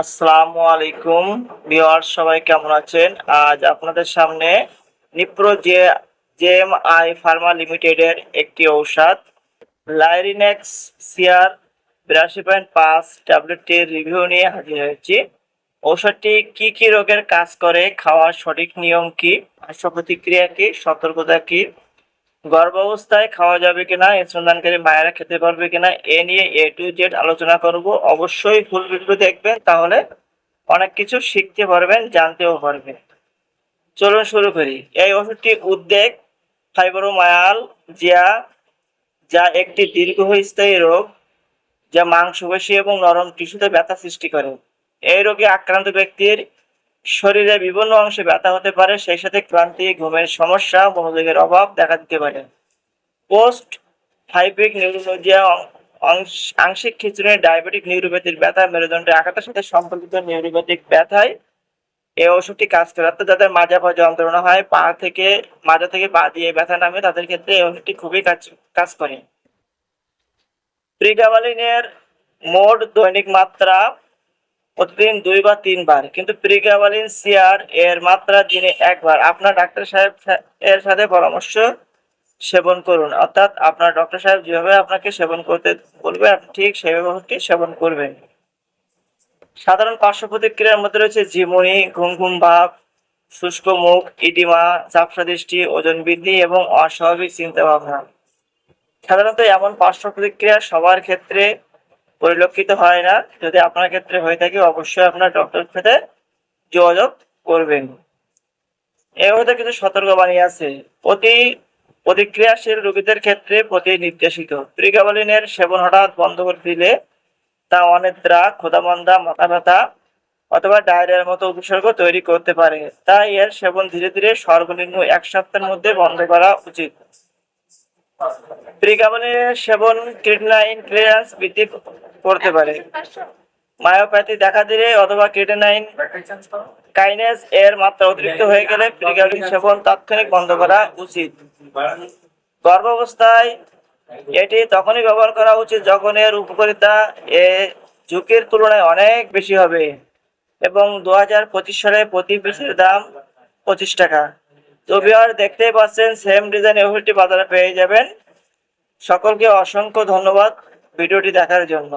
আসসালামু আলাইকুম। ভিউয়ার্স, সবাই কেমন আছেন? আজ আপনাদের সামনে Nipro J JM I pharma লিমিটেডের একটি ঔষধ, লাইরিনেক্স সিআর বিরাশি পয়েন্ট পাঁচ ট্যাবলেটটির রিভিউ নিয়ে হাজির হয়েছি। ঔষধটি কি কি রোগের কাজ করে, খাওয়ার সঠিক নিয়ম কি, পার্শ্ব প্রতিক্রিয়া কি, সতর্কতা কি গর্ভাবস্থায় খাওয়া যাবে কিনা স্তনদানকারী মায়েরা খেতে পারবে কিনা, এ নিয়ে এ টু জেড আলোচনা করব। অবশ্যই ফুল ভিডিও দেখবেন, তাহলে অনেক কিছু শিখতে পারবেন, জানতেও পারবেন। চলুন শুরু করি। এই ওষুধটি উদ্বেগ ফাইব্রোমায়াল জিয়া যা একটি দীর্ঘস্থায়ী রোগ, যা মাংসপেশি এবং নরম টিস্যুতে ব্যথা সৃষ্টি করে। এই রোগে আক্রান্ত ব্যক্তির শরীরে বিভিন্ন অংশে ব্যথা হতে পারে, সেই সাথে ক্লান্তি, ঘুমের সমস্যা, মনোযোগের অভাব দেখা দিতে পারে। পোস্ট হাইব্রিক নিউরোলজিয়া আংশিক খিচুড়ি ডায়াবেটিক নিউরোপ্যাথির ব্যথা, মেরুদণ্ডের আঘাতের সাথে সম্পর্কিত নিউরোপ্যাথিক ব্যথায় এই ওষুধটি কাজ করে। অর্থাৎ যাদের মাজা পা যন্ত্রণা হয়, পা থেকে, মাজা থেকে পা দিয়ে ব্যথা নামে, তাদের ক্ষেত্রে এই ওষুধটি খুবই কাজ কাজ করে। প্রিগাবালিনের মোট দৈনিক মাত্রা প্রতিদিন দুই বা তিনবার। কিন্তু প্রিগাবালিন সিআর এর মাত্রা দিনে একবার। আপনার ডাক্তার সাহেব এর সাথে পরামর্শ সেবন করুন। অর্থাৎ আপনার ডক্টর সাহেব যেভাবে আপনাকে সেবন করতে বলবে, আপনি ঠিক ওষুধটি সেবন করবেন। সাধারণ পার্শ্ব প্রতিক্রিয়ার মধ্যে রয়েছে ঝিমুনি ঘুম ঘুম ভাব, শুষ্ক মুখ, ইডিমা ঝাপসা দৃষ্টি, ওজন বৃদ্ধি এবং অস্বাভাবিক চিন্তা ভাবনা সাধারণত এমন পার্শ্ব প্রতিক্রিয়া সবার ক্ষেত্রে পরিলক্ষিত হয় না। যদি আপনার ক্ষেত্রে হয়ে থাকে, অবশ্যই আপনার ডক্টরের সাথে যোগাযোগ করবেন। মধ্যে কিছু সতর্কবাণী আছে। প্রতি প্রতিক্রিয়াশীল রোগীদের ক্ষেত্রে প্রতি নির্দেশিত। প্রিগাবলিনের সেবন হঠাৎ বন্ধ করে দিলে তা অনিদ্রা ক্ষুধামন্দা মাথা ব্যথা অথবা ডায়রিয়ার মতো উপসর্গ তৈরি করতে পারে। তাই এর সেবন ধীরে ধীরে সর্বনিম্ন এক সপ্তাহের মধ্যে বন্ধ করা উচিত। প্রিগাবলিনের সেবন, ক্রিটনাইন, ক্লিয়ারেন্স বৃদ্ধি করতে পারে। মায়োপ্যাথি দেখা দিলে অথবা ক্রিটেনাইন কাইনেস এর মাত্রা অতিরিক্ত হয়ে গেলে প্রিগাবলিন সেবন তাৎক্ষণিক বন্ধ করা উচিত। গর্ভাবস্থায় এটি তখনই ব্যবহার করা উচিত যখন এর উপকারিতা এ ঝুঁকির তুলনায় অনেক বেশি হবে এবং দু হাজার পঁচিশ সালে প্রতি পিসের দাম পঁচিশ টাকা। তো বিহার দেখতেই পাচ্ছেন সেম ডিজাইন ওষুধটি বাজারে পেয়ে যাবেন। সকলকে অসংখ্য ধন্যবাদ ভিডিওটি দেখার জন্য।